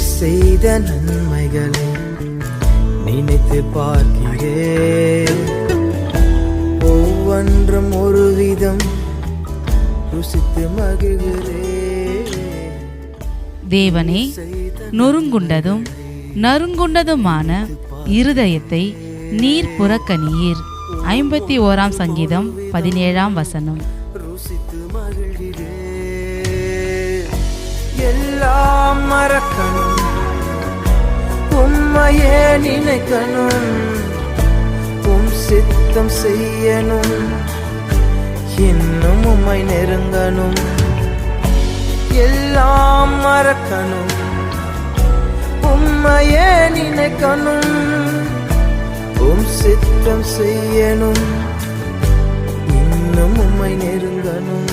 செய்த நன்மைகளை நினைத்து பார்க்கிறேன் ஒவ்வொன்றும் ஒரு விதம் ருசித்து மகிழ்கிறேன் தேவனே நொறுங்குண்டதும் நறுங்குண்டதுமான இருதயத்தை நீர் புறக்கணியீர். ஐம்பத்தி ஓராம் சங்கீதம் பதினேழாம் வசனம். ருசித்து மகிழ்கிறேன் உம்மையே நினைக்கணும். உம் சித்தம் செய்யணும். இன்னும் உம்மை நெருங்கணும். எல்லாம் மறக்கணும். உம்மையே நினைக்கணும். உம் சித்தம் செய்யணும். இன்னும் உம்மை நெருங்கணும்.